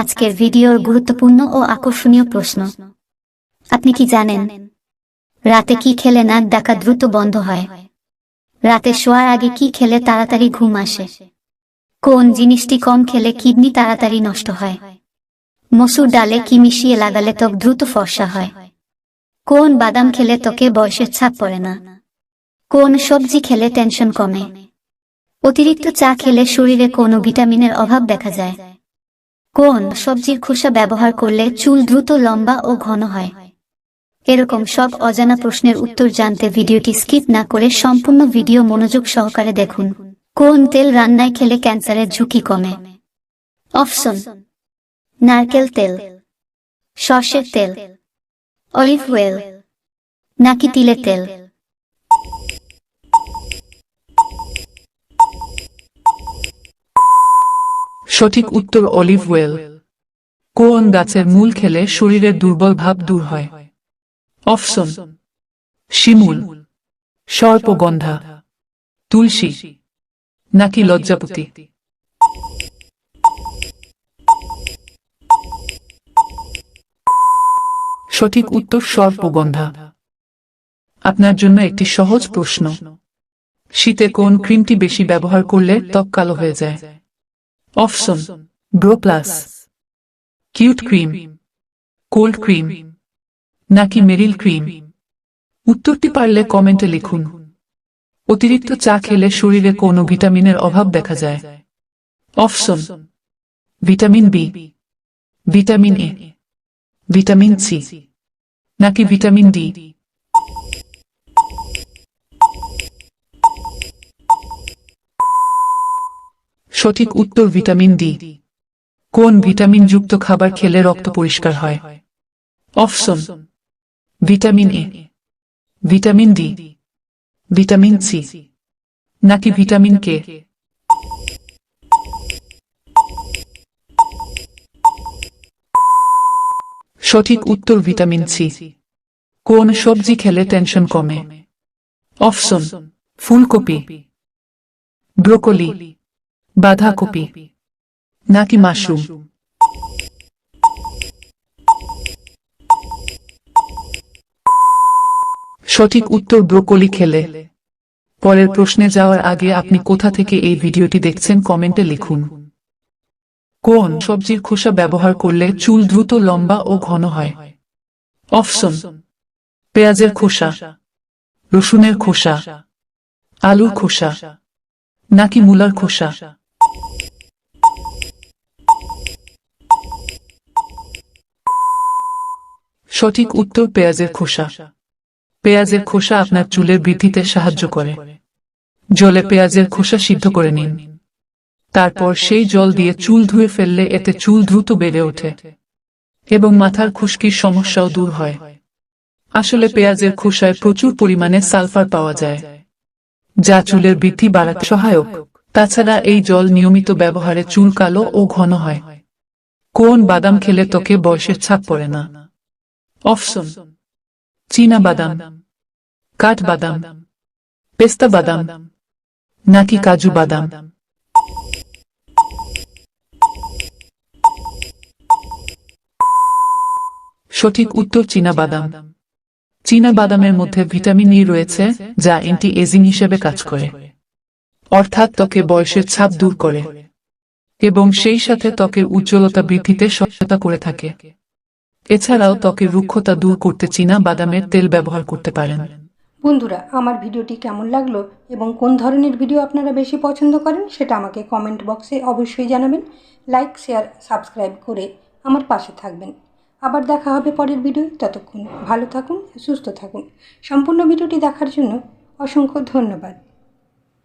আজকের ভিডিওর গুরুত্বপূর্ণ ও আকর্ষণীয় প্রশ্ন। আপনি কি জানেন? রাতে কি খেলে নাক ডাকা দ্রুত বন্ধ হয়? রাতে শোয়ার আগে কি খেলে তাড়াতাড়ি ঘুম আসে? কোন জিনিসটি কম খেলে কিডনি তাড়াতাড়ি নষ্ট হয়? মসুর ডালে কি মিশিয়ে লাগালে ত্বক দ্রুত ফর্সা হয়? কোন বাদাম খেলে ত্বকে বয়সের ছাপ পড়ে না? কোন সবজি খেলে টেনশন কমে? অতিরিক্ত চা খেলে শরীরে কোনো ভিটামিনের অভাব দেখা যায়? কোন সবজির খোসা ব্যবহার করলে চুল দ্রুত লম্বা ও ঘন হয়? এরকম সব অজানা প্রশ্নের উত্তর জানতে ভিডিওটি স্কিপ না করে সম্পূর্ণ ভিডিও মনোযোগ সহকারে দেখুন। কোন তেল রান্নায় খেলে ক্যান্সারের ঝুঁকি কমে? অপশন, নারকেল তেল, সর্ষের তেল, অলিভ ওয়েল নাকি তিলের তেল? সঠিক উত্তর অলিভ ওয়েল। কোন গাছের মূল খেলে শরীরের দুর্বল ভাব দূর হয়। অপশন শিমুল। সর্পগন্ধা। তুলসী। নাকি লজ্জাপতি। সঠিক উত্তর সর্পগন্ধা। আপনার জন্য একটি সহজ প্রশ্ন। শীতে কোন ক্রিমটি বেশি ব্যবহার করলে ত্বক কালো হয়ে যায়? Option Boroplus cute cream cold cream নাকি মেরিল ক্রিম উত্তরটি পারলে কমেন্টে লিখুন অতিরিক্ত চা খেলে শরীরে কোনো ভিটামিনের অভাব দেখা যায় option vitamin B vitamin A vitamin C নাকি ভিটামিন ডি সঠিক উত্তর ভিটামিন ডি। কোন ভিটামিন যুক্ত খাবার খেলে রক্ত পরিষ্কার হয়? Option, vitamin A, vitamin D, vitamin C, নাকি ভিটামিন কে? সঠিক উত্তর ভিটামিন সি। কোন সবজি খেলে টেনশন কমে? অপশন, ফুলকপি, ব্রোকলি। বাঁধাকপি। নাকি মাশরুম? সঠিক উত্তর ব্রোকলি খেলে। পরের প্রশ্নে যাওয়ার আগে আপনি কোথা থেকে এই ভিডিওটি দেখছেন কমেন্টে লিখুন। কোন সবজির খোসা ব্যবহার করলে চুল দ্রুত লম্বা ও ঘন হয়? অপশন, পেঁয়াজের খোসা, রসুনের খোসা, আলুর খোসা, নাকি মূলার খোসা? সঠিক উত্তর পেঁয়াজের খোসা। পেঁয়াজের খোসা আপনার চুলের বৃদ্ধিতে সাহায্য করে। জলে পেঁয়াজের খোসা সিদ্ধ করে নিন। তারপর সেই জল দিয়ে চুল ধুয়ে ফেললে এতে চুল দ্রুত বেড়ে ওঠে এবং মাথার খুশকির সমস্যাও দূর হয়। আসলে পেঁয়াজের খোসায় প্রচুর পরিমাণে সালফার পাওয়া যায়, যা চুলের বৃদ্ধি বাড়াতে সহায়ক। তাছাড়া এই জল নিয়মিত ব্যবহারে চুল কালো ও ঘন হয়। কোন বাদাম খেলে তোকে বয়সের ছাপ পড়ে না। অপশন চীনা বাদাম কাঠ বাদাম পেস্তা বাদাম নাকি কাজু বাদাম সঠিক উত্তর চীনা বাদাম চীনা বাদামের মধ্যে ভিটামিন ই রয়েছে, যা অ্যান্টি এজিং হিসেবে কাজ করে। অর্থাৎ ত্বকে বয়সের ছাপ দূর করে। এবং সেই সাথে ত্বকের উজ্জ্বলতা বৃদ্ধিতে সহায়তা করে থাকে। এছাড়াও ত্বকের রুক্ষতা দূর করতে চীনা বাদামের তেল ব্যবহার করতে পারেন। বন্ধুরা, আমার ভিডিওটি কেমন লাগল এবং কোন ধরনের ভিডিও আপনারা বেশি পছন্দ করেন সেটা আমাকে কমেন্ট বক্সে অবশ্যই জানাবেন। লাইক শেয়ার সাবস্ক্রাইব করে আমার পাশে থাকবেন। আবার দেখা হবে পরের ভিডিও। ততক্ষণ ভালো থাকুন, সুস্থ থাকুন। সম্পূর্ণ ভিডিওটি দেখার জন্য অসংখ্য ধন্যবাদ।